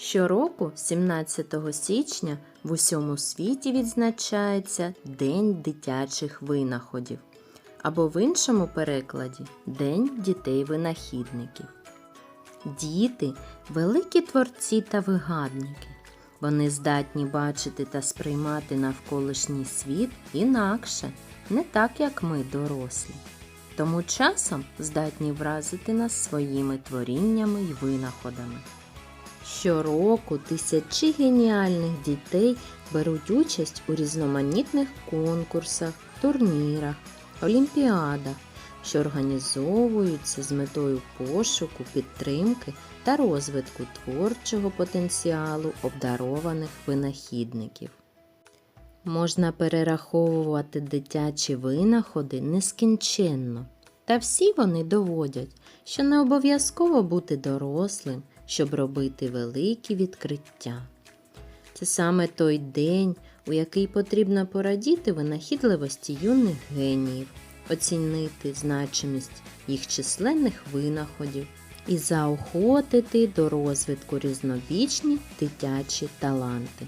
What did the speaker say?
Щороку, 17 січня, в усьому світі відзначається День дитячих винаходів, або в іншому перекладі День дітей-винахідників. Діти великі творці та вигадники. Вони здатні бачити та сприймати навколишній світ інакше, не так, як ми, дорослі. Тому часом здатні вразити нас своїми творіннями й винаходами. Щороку тисячі геніальних дітей беруть участь у різноманітних конкурсах, турнірах, олімпіадах, що організовуються з метою пошуку, підтримки та розвитку творчого потенціалу обдарованих винахідників. Можна перераховувати дитячі винаходи нескінченно, та всі вони доводять, що не обов'язково бути дорослим, щоб робити великі відкриття. Це саме той день, у який потрібно порадіти винахідливості юних геніїв, оцінити значимість їх численних винаходів і заохотити до розвитку різнобічні дитячі таланти.